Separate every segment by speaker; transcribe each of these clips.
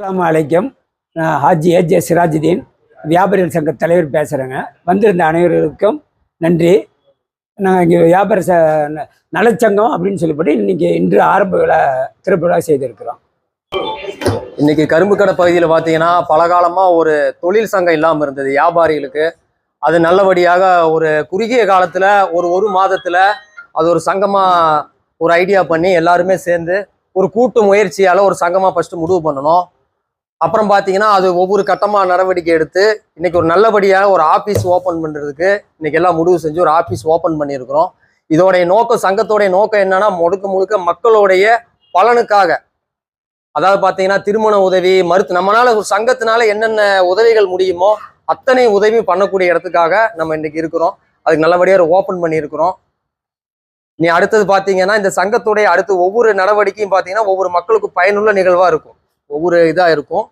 Speaker 1: அஸ்லாம் அலைக்கம். நான் ஹாஜி ஏஜே சிராஜுதீன் வியாபாரிகள் சங்க தலைவர் பேசுகிறேங்க வந்திருந்த அனைவருக்கும் நன்றி. நாங்கள் இங்கே வியாபார ச ந- நலச்சங்கம் அப்படின்னு சொல்லிப்படி இன்றைக்கி இன்று ஆரம்ப விழா திறப்பு விழா செய்திருக்கிறோம்.
Speaker 2: இன்றைக்கி கரும்பு கடை பகுதியில் பார்த்தீங்கன்னா பலகாலமாக ஒரு தொழில் சங்கம் இல்லாமல் இருந்தது வியாபாரிகளுக்கு. அது நல்லபடியாக ஒரு குறுகிய காலத்தில் ஒரு ஒரு மாதத்தில் அது ஒரு சங்கமாக ஒரு ஐடியா பண்ணி எல்லாருமே சேர்ந்து ஒரு கூட்டு முயற்சியால் ஒரு சங்கமாக ஃபஸ்ட்டு முடிவு பண்ணணும். அப்புறம் பார்த்தீங்கன்னா அது ஒவ்வொரு கட்டமாக நடவடிக்கை எடுத்து இன்னைக்கு ஒரு நல்லபடியாக ஒரு ஆஃபீஸ் ஓப்பன் பண்ணுறதுக்கு இன்னைக்கு எல்லாம் முடிவு செஞ்சு ஒரு ஆஃபீஸ் ஓப்பன் பண்ணியிருக்கிறோம். இதோடைய நோக்கம் சங்கத்தோடைய நோக்கம் என்னன்னா முழுக்க முழுக்க மக்களுடைய பலனுக்காக. அதாவது பார்த்தீங்கன்னா திருமண உதவி மருத்து நம்மளால ஒரு சங்கத்தினால என்னென்ன உதவிகள் முடியுமோ அத்தனை உதவி பண்ணக்கூடிய இடத்துக்காக நம்ம இன்னைக்கு இருக்கிறோம். அதுக்கு நல்லபடியாக ஓப்பன் பண்ணியிருக்கிறோம். நீ அடுத்தது பார்த்தீங்கன்னா இந்த சங்கத்துடைய அடுத்து ஒவ்வொரு நடவடிக்கையும் பார்த்தீங்கன்னா ஒவ்வொரு மக்களுக்கு பயனுள்ள நிகழ்வாக இருக்கும். ஒவ்வொரு இதாக இருக்கும்.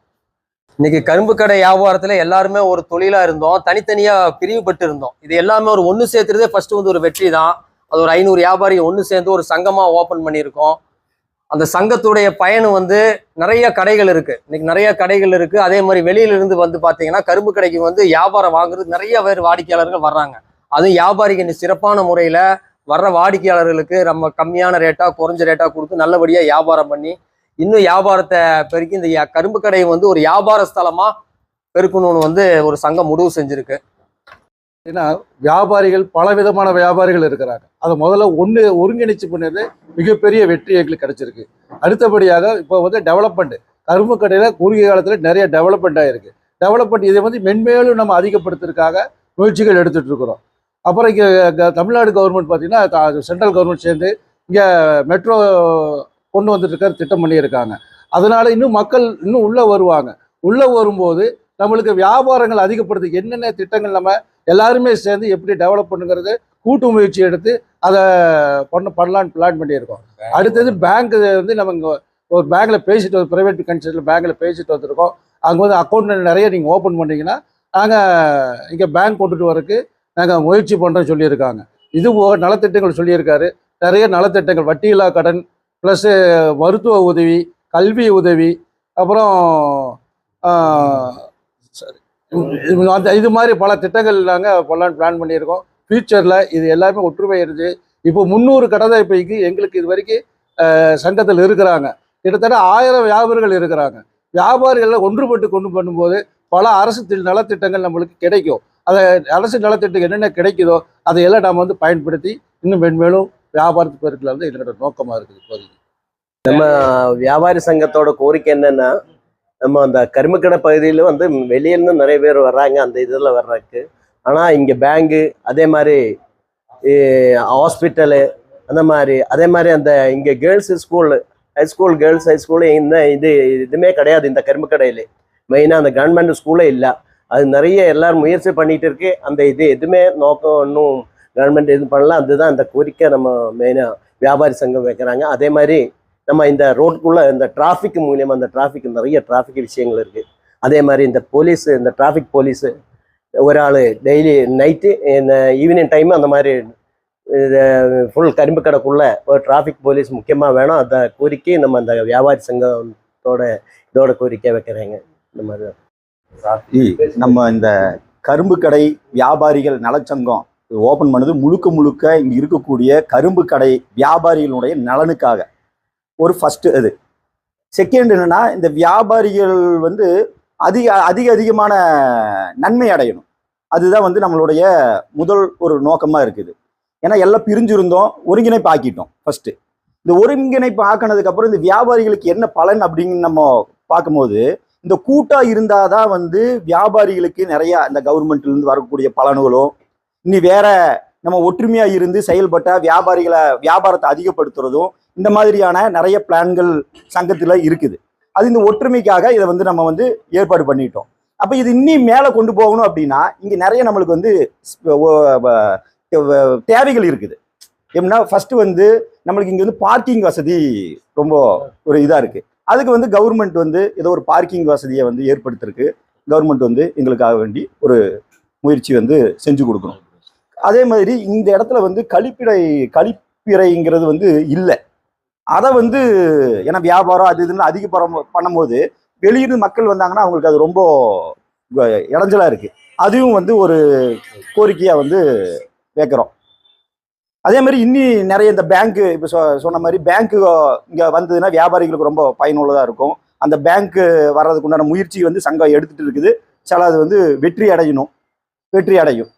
Speaker 2: இன்னைக்கு கரும்பு கடை வியாபாரத்தில் எல்லாருமே ஒரு தொழிலாக இருந்தோம். தனித்தனியாக பிரிவுபட்டு இருந்தோம். இது எல்லாமே ஒரு ஒன்று சேர்த்துறதே ஃபர்ஸ்ட் வந்து ஒரு வெற்றி தான். அது ஒரு ஐநூறு வியாபாரி ஒன்று சேர்ந்து ஒரு சங்கமாக ஓப்பன் பண்ணியிருக்கோம். அந்த சங்கத்துடைய பயன் வந்து நிறைய கடைகள் இருக்கு. இன்னைக்கு நிறைய கடைகள் இருக்கு. அதே மாதிரி வெளியிலிருந்து வந்து பாத்தீங்கன்னா கரும்பு கடைக்கு வந்து வியாபாரம் வாங்குறது நிறைய பேர் வாடிக்கையாளர்கள் வர்றாங்க. அதுவும் வியாபாரிக்கு இன்னைக்கு சிறப்பான முறையில வர்ற வாடிக்கையாளர்களுக்கு நம்ம கம்மியான ரேட்டா குறைஞ்ச ரேட்டா கொடுத்து நல்லபடியா வியாபாரம் பண்ணி இன்னும் வியாபாரத்தை பெருக்கி இந்த யா- கரும்பு கடையை வந்து ஒரு வியாபார ஸ்தலமா பெருக்கணும்னு வந்து ஒரு சங்கம் முடிவு செஞ்சிருக்கு.
Speaker 3: ஏன்னா வியாபாரிகள் பல விதமான வியாபாரிகள் இருக்கிறாங்க. அதை முதல்ல ஒன்று ஒருங்கிணைச்சு பண்ணது மிகப்பெரிய வெற்றி எங்களுக்கு கிடைச்சிருக்கு. அடுத்தபடியாக இப்போ வந்து டெவலப்மெண்ட் கரும்பு கடையில் குறுகிய காலத்தில் நிறைய டெவலப்மெண்ட் ஆகிருக்கு டெவலப்மெண்ட் இதை வந்து மென்மேலும் நம்ம அதிகப்படுத்துறதுக்காக முயற்சிகள் எடுத்துகிட்டு இருக்கிறோம். அப்புறம் இங்கே தமிழ்நாடு கவர்மெண்ட் பார்த்தீங்கன்னா சென்ட்ரல் கவர்மெண்ட் சேர்ந்து இங்கே மெட்ரோ கொண்டு வந்துட்டு இருக்க திட்டம் பண்ணியிருக்காங்க. அதனால இன்னும் மக்கள் இன்னும் உள்ளே வருவாங்க. உள்ளே வரும்போது நம்மளுக்கு வியாபாரங்கள் அதிகப்படுத்து என்னென்ன திட்டங்கள் நம்ம எல்லாருமே சேர்ந்து எப்படி டெவலப் பண்ணுங்கிறது கூட்டு முயற்சி எடுத்து அதை பண்ண பண்ணலான்னு பிளான் பண்ணியிருக்கோம். அடுத்தது பேங்க் வந்து நம்ம இங்கே ஒரு பேங்க்ல பேசிட்டு வந்து ப்ரைவேட் கன்சல்ட்டில் பேங்க்ல பேசிட்டு வந்திருக்கோம். அங்கே வந்து அக்கௌண்ட் நிறைய நீங்கள் ஓப்பன் பண்ணீங்கன்னா நாங்கள் இங்கே பேங்க் கொண்டுட்டு வரக்கு நாங்கள் முயற்சி பண்ணுறோம் சொல்லியிருக்காங்க. இது போக நலத்திட்டங்கள் சொல்லியிருக்காரு. நிறைய நலத்திட்டங்கள் வட்டியில்லா கடன் ப்ளஸ்ஸு மருத்துவ உதவி கல்வி உதவி அப்புறம் சரி இது- இது மாதிரி பல திட்டங்கள் நாங்கள் பண்ணலான்னு பிளான் பண்ணியிருக்கோம். ஃப்யூச்சரில் இது எல்லாமே ஒற்றுமை இருந்து இப்போ முந்நூறு கடந்த இப்போக்கு எங்களுக்கு இது வரைக்கும் சங்கத்தில் இருக்கிறாங்க. கிட்டத்தட்ட ஆயிரம் வியாபாரிகள் இருக்கிறாங்க. வியாபாரிகளில் ஒன்றுபட்டு கொண்டு பண்ணும்போது பல அரசு நலத்திட்டங்கள் நம்மளுக்கு கிடைக்கும். அதை அரசு நலத்திட்டம் என்னென்ன கிடைக்குதோ அதையெல்லாம் நாம் வந்து பயன்படுத்தி இன்னும் மென்மேலும் வியாபாரத்து பெருக்கில் வந்து எங்களோட நோக்கமாக இருக்குது இப்போதைக்கு.
Speaker 4: வியாபாரி சங்கத்தோட கோரிக்கை என்னன்னா நம்ம அந்த கரும்புக்கடை பகுதியில் வந்து வெளியிலேருந்து நிறைய பேர் வர்றாங்க அந்த இதில் வர்றதுக்கு. ஆனால் இங்கே பேங்கு அதே மாதிரி ஹாஸ்பிட்டலு அந்த மாதிரி அதே மாதிரி அந்த இங்கே girls school high school girls high school இந்த இது இதுவுமே கிடையாது இந்த கரும்பு கடையில் மெயினாக அந்த கவர்மெண்ட் ஸ்கூலே இல்லை. அது நிறைய எல்லாரும் முயற்சி பண்ணிட்டு இருக்கு. அந்த இது எதுவுமே நோக்கம் இன்னும் கவர்மெண்ட் இது பண்ணலாம் அதுதான் அந்த கோரிக்கை நம்ம மெயினாக வியாபாரி சங்கம் வைக்கிறாங்க. அதே மாதிரி நம்ம இந்த ரோட்டுக்குள்ள இந்த டிராஃபிக் மூலியமாக அந்த டிராஃபிக் நிறைய டிராஃபிக் விஷயங்கள் இருக்குது அதே மாதிரி இந்த போலீஸ் இந்த டிராஃபிக் போலீஸு ஒரு ஆள் டெய்லி நைட்டு இந்த ஈவினிங் டைம் அந்த மாதிரி ஃபுல் கரும்பு கடைக்குள்ளே ஒரு டிராஃபிக் போலீஸ் முக்கியமாக வேணும். அந்த கோரிக்கை நம்ம அந்த வியாபாரி சங்கத்தோட இதோட கோரிக்கை வைக்கிறாங்க. இந்த மாதிரி
Speaker 5: நம்ம இந்த கரும்பு கடை வியாபாரிகள் நலச்சங்கம் ஓப்பன் பண்ணது முழுக்க முழுக்க இங்கே இருக்கக்கூடிய கரும்பு கடை வியாபாரிகளுடைய நலனுக்காக. ஒரு ஃபஸ்ட்டு அது செகண்ட் என்னென்னா இந்த வியாபாரிகள் வந்து அதிக அதிக அதிகமான நன்மை அடையணும். அதுதான் வந்து நம்மளுடைய முதல் ஒரு நோக்கமாக இருக்குது. ஏன்னா எல்லாம் பிரிஞ்சிருந்தோம் ஒருங்கிணைப்பு ஆக்கிட்டோம் ஃபஸ்ட்டு இந்த ஒருங்கிணைப்பு ஆக்கினதுக்கப்புறம் இந்த வியாபாரிகளுக்கு என்ன பலன் அப்படின்னு நம்ம பார்க்கும்போது இந்த கூட்டாக இருந்தால் தான் வந்து வியாபாரிகளுக்கு நிறையா இந்த கவர்மெண்ட்லேருந்து வரக்கூடிய பலன்களும் இனி வேற நம்ம ஒற்றுமையா இருந்து செயல்பட்ட வியாபாரிகளை வியாபாரத்தை அதிகப்படுத்துறதும் இந்த மாதிரியான நிறைய பிளான்கள் சங்கத்துல இருக்குது. அது இந்த ஒற்றுமைக்காக இதை வந்து நம்ம வந்து ஏற்பாடு பண்ணிட்டோம். அப்ப இது இன்னும் மேல கொண்டு போகணும் அப்படின்னா இங்க நிறைய நம்மளுக்கு வந்து தேவைகள் இருக்குது. எப்படின்னா ஃபர்ஸ்ட் வந்து நம்மளுக்கு இங்க வந்து பார்க்கிங் வசதி ரொம்ப ஒரு இதா இருக்கு. அதுக்கு வந்து கவர்மெண்ட் வந்து ஏதோ ஒரு பார்க்கிங் வசதியை வந்து ஏற்படுத்திருக்கு கவர்மெண்ட் வந்து எங்களுக்காக வேண்டி ஒரு முயற்சி வந்து செஞ்சு கொடுக்கணும். அதே மாதிரி இந்த இடத்துல வந்து கழிப்பிடை கழிப்பிறைங்கிறது வந்து இல்லை. அதை வந்து ஏன்னா வியாபாரம் அது இதுன்னு அதிகப்படம் பண்ணும்போது வெளியிருந்து மக்கள் வந்தாங்கன்னா அவங்களுக்கு அது ரொம்ப வ- இருக்குது அதுவும் வந்து ஒரு கோரிக்கையாக வந்து வைக்கிறோம். அதே மாதிரி இன்னி நிறைய இந்த பேங்க்கு இப்போ சொ சொன்ன மாதிரி பேங்க்கு இங்கே வந்ததுன்னா வியாபாரிகளுக்கு ரொம்ப பயனுள்ளதாக இருக்கும். அந்த பேங்க்கு வர்றதுக்கு உண்டான முயற்சி வந்து சங்கம் எடுத்துகிட்டு இருக்குது. சில அது வந்து வெற்றி அடையணும். வெற்றி அடையும்.